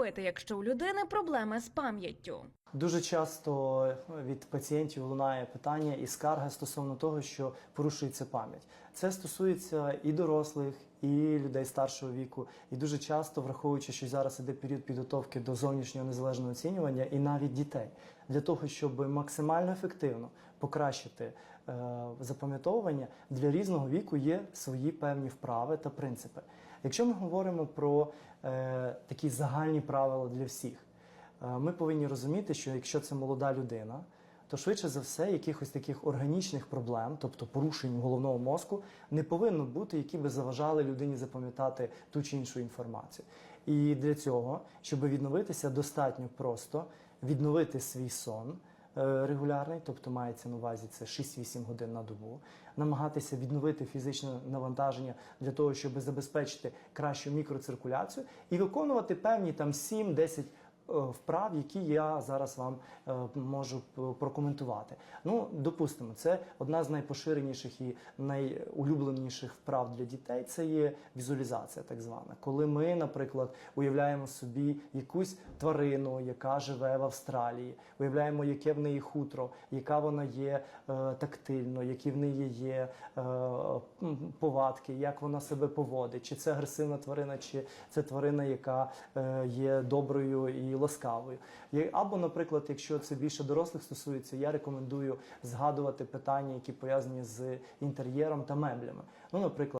робити, якщо у людини проблеми з пам'яттю? Дуже часто від пацієнтів лунає питання і скарга стосовно того, що порушується пам'ять. Це стосується і дорослих, і людей старшого віку. І дуже часто, враховуючи, що зараз іде період підготовки до зовнішнього незалежного оцінювання, і навіть дітей, для того, щоб максимально ефективно покращити е, запам'ятовування, для різного віку є свої певні вправи та принципи. Якщо ми говоримо про е, такі загальні правила для всіх. Е, Ми повинні розуміти, що якщо це молода людина, то швидше за все якихось таких органічних проблем, тобто порушень головного мозку, не повинно бути, які би заважали людині запам'ятати ту чи іншу інформацію. І для цього, щоб відновитися, достатньо просто відновити свій сон. Е, Регулярний, тобто мається на увазі це 6-8 годин на добу, намагатися відновити фізичне навантаження для того, щоб забезпечити кращу мікроциркуляцію і виконувати певні там 7-10 е, вправ, які я зараз вам е, можу прокоментувати. Ну, допустимо, це одна з найпоширеніших і найулюбленіших вправ для дітей. Це є візуалізація, так звана. Коли ми, наприклад, уявляємо собі якусь тварину, яка живе в Австралії, уявляємо, яке в неї хутро, яка вона є е, тактильно, які в неї є е, повадки, як вона себе поводить, чи це агресивна тварина, чи це тварина, яка е, є доброю і ласкавою. Або, наприклад, якщо це більше дорослих стосується, я рекомендую згадувати питання, які пов'язані з інтер'єром та меблями. Ну, наприклад.